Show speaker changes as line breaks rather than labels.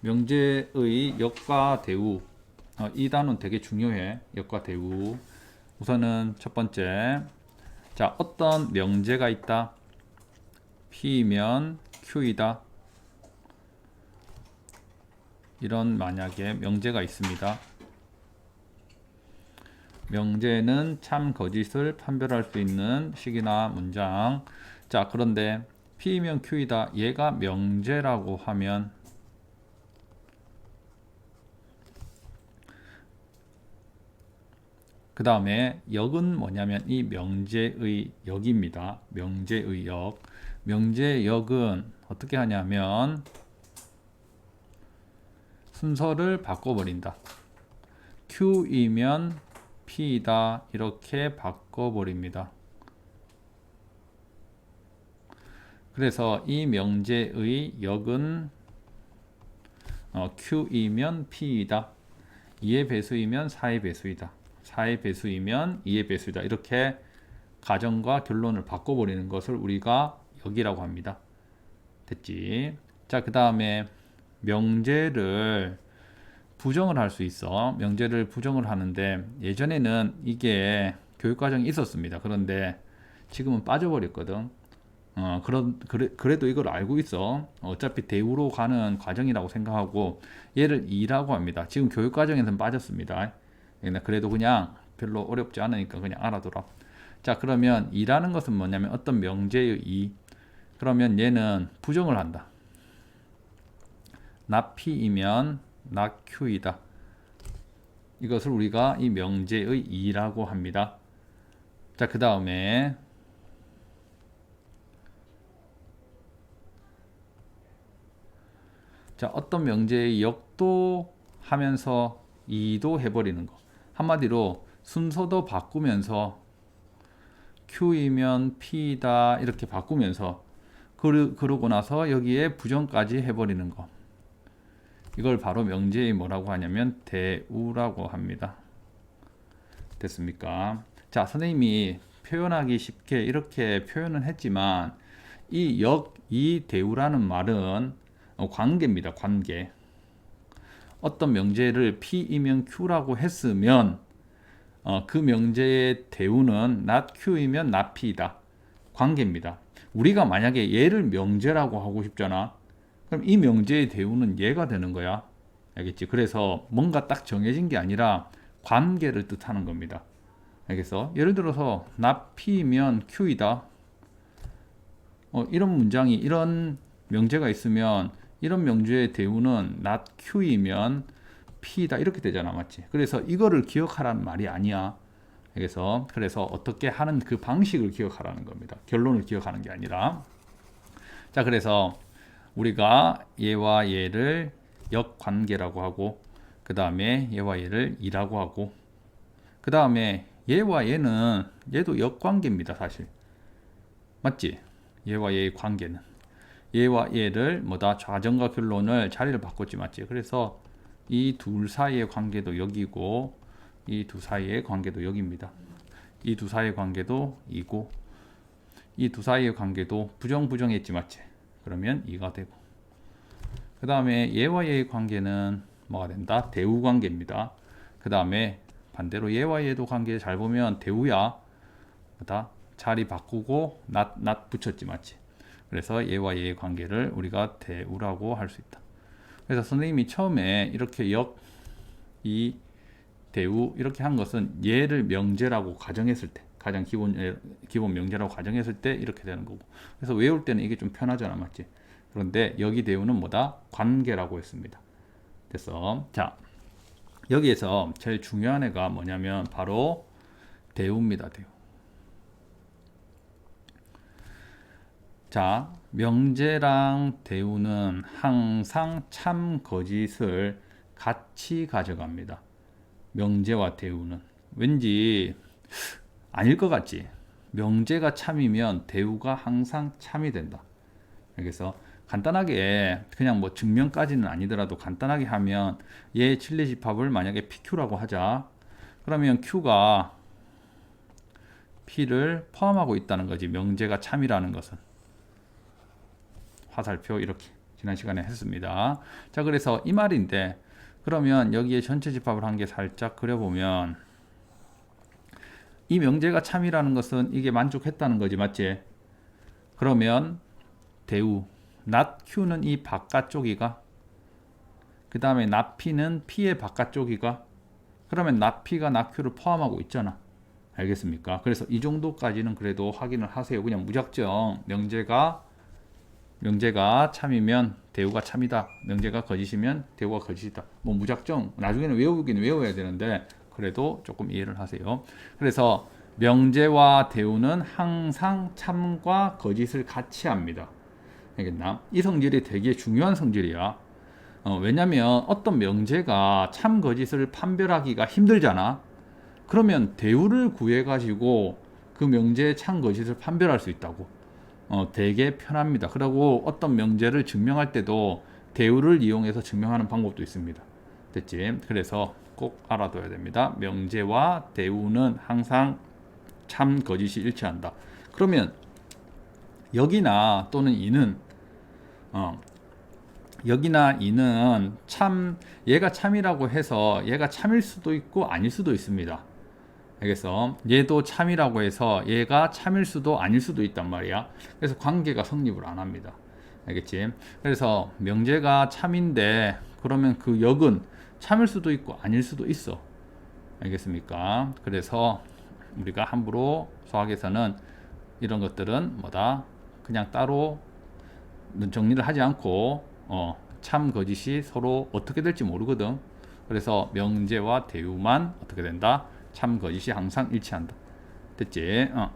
명제의 역과 대우. 어, 이 단어는 되게 중요해 역과 대우. 우선은 첫 번째. 자 어떤 명제가 있다? P면 Q이다. 이런 만약에 명제가 있습니다. 명제는 참 거짓을 판별할 수 있는 식이나 문장. 자 그런데 P면 Q이다. 얘가 명제라고 하면 그 다음에 역은 뭐냐면 이 명제의 역입니다. 명제의 역. 명제의 역은 어떻게 하냐면 순서를 바꿔버린다. Q이면 P이다. 이렇게 바꿔버립니다. 그래서 이 명제의 역은 어, Q이면 P이다. 2의 배수이면 4의 배수이다. 4의 배수이면 2의 배수이다. 이렇게 가정과 결론을 바꿔버리는 것을 우리가 역이라고 합니다. 됐지? 자, 그 다음에 명제를 부정을 할 수 있어. 명제를 부정을 하는데 예전에는 이게 교육과정이 있었습니다. 그런데 지금은 빠져버렸거든. 어, 그런, 그래, 그래도 이걸 알고 있어. 어차피 대우로 가는 과정이라고 생각하고 얘를 2라고 합니다. 지금 교육과정에서는 빠졌습니다. 네, 그래도 그냥 별로 어렵지 않으니까 그냥 알아둬라. 자, 그러면 2라는 것은 뭐냐면 어떤 명제의 2. 그러면 얘는 부정을 한다. not Q이다. 이것을 우리가 이 명제의 2라고 합니다. 자, 그 다음에 자, 어떤 명제의 역도 하면서 2도 해버리는 거. 한마디로 순서도 바꾸면서 Q이면 P다 이렇게 바꾸면서 그러, 그러고 나서 여기에 부정까지 해버리는 거. 이걸 바로 명제의 뭐라고 하냐면 대우라고 합니다. 됐습니까? 자, 선생님이 표현하기 쉽게 이렇게 표현은 했지만 이 역, 이 대우라는 말은 어, 관계입니다. 관계. 어떤 명제를 P이면 Q라고 했으면 어, 그 명제의 대우는 not Q이면 not P이다. 관계입니다. 우리가 만약에 얘를 명제라고 하고 싶잖아. 그럼 이 명제의 대우는 얘가 되는 거야. 알겠지? 그래서 뭔가 딱 정해진 게 아니라 관계를 뜻하는 겁니다. 알겠어? 예를 들어서 not P면 Q이다. 어, 이런 문장이 이런 명제가 있으면 이런 명제의 대우는 not Q이면 P다 이렇게 되잖아 맞지? 그래서 이거를 기억하라는 말이 아니야. 그래서 그래서 어떻게 하는 그 방식을 기억하라는 겁니다. 결론을 기억하는 게 아니라. 자 그래서 우리가 얘와 얘를 역관계라고 하고 그 다음에 얘와 얘를 이라고 하고 그 다음에 얘와 얘는 얘도 역관계입니다 사실. 맞지? 얘와 얘의 관계는 얘와 얘를 뭐다 좌정과 결론을 자리를 바꿨지 맞지? 그래서 이 둘 사이의 관계도 여기고 이 두 사이의 관계도 여기입니다. 이 두 사이의 관계도 이고 이 두 사이의 관계도 부정 부정했지 맞지? 그러면 이가 되고. 그 다음에 얘와 얘의 관계는 뭐가 된다? 대우 관계입니다. 그 다음에 반대로 얘와 얘도 관계 잘 보면 대우야. 뭐다 자리 바꾸고 낫, 낫 붙였지 맞지 그래서 얘와 얘의 관계를 우리가 대우라고 할 수 있다. 그래서 선생님이 처음에 이렇게 역, 이, 대우 이렇게 한 것은 얘를 명제라고 가정했을 때 가장 기본 기본 명제라고 가정했을 때 이렇게 되는 거고. 그래서 외울 때는 이게 좀 편하잖아 맞지? 그런데 여기 대우는 뭐다? 관계라고 했습니다. 됐어. 자 여기에서 제일 중요한 애가 뭐냐면 바로 대우입니다 대우 자, 명제랑 대우는 항상 참 거짓을 같이 가져갑니다. 명제와 대우는 왠지 아닐 것 같지? 명제가 참이면 대우가 항상 참이 된다. 그래서 간단하게 그냥 뭐 증명까지는 아니더라도 간단하게 하면 얘 칠리 집합을 만약에 PQ라고 하자. 그러면 Q가 P를 포함하고 있다는 거지. 명제가 참이라는 것은. 화살표 이렇게 지난 시간에 했습니다. 자, 그래서 이 말인데 그러면 여기에 전체 집합을 한개 살짝 그려보면 이 명제가 참이라는 것은 이게 만족했다는 거지, 맞지? 그러면 대우 not q는 이 바깥쪽이가 그 다음에 p는 p의 바깥쪽이가 그러면 not q를 포함하고 있잖아. 알겠습니까? 그래서 이 정도까지는 그래도 확인을 하세요. 그냥 무작정 명제가 명제가 참이면 대우가 참이다. 명제가 거짓이면 대우가 거짓이다. 뭐 무작정 나중에는 외우긴 외워야 되는데 그래도 조금 이해를 하세요. 그래서 명제와 대우는 항상 참과 거짓을 같이 합니다. 알겠나? 이 성질이 되게 중요한 성질이야. 어, 왜냐면 어떤 명제가 참 거짓을 판별하기가 힘들잖아. 그러면 대우를 구해 가지고 그 명제의 참 거짓을 판별할 수 있다고. 어, 되게 편합니다. 그리고 어떤 명제를 증명할 때도 대우를 이용해서 증명하는 방법도 있습니다. 됐지? 그래서 꼭 알아둬야 됩니다. 명제와 대우는 항상 참 거짓이 일치한다. 그러면 여기나 또는 이는 어, 여기나 이는 참 얘가 참이라고 해서 얘가 참일 수도 있고 아닐 수도 있습니다. 알겠어? 얘도 참이라고 해서 얘가 참일 수도 아닐 수도 있단 말이야. 그래서 관계가 성립을 안 합니다. 알겠지? 그래서 명제가 참인데 그러면 그 역은 참일 수도 있고 아닐 수도 있어. 알겠습니까? 그래서 우리가 함부로 수학에서는 이런 것들은 뭐다? 그냥 따로 정리를 하지 않고 어, 참 거짓이 서로 어떻게 될지 모르거든. 그래서 명제와 대우만 어떻게 된다? 참 거짓이 항상 일치한다. 됐지? 어.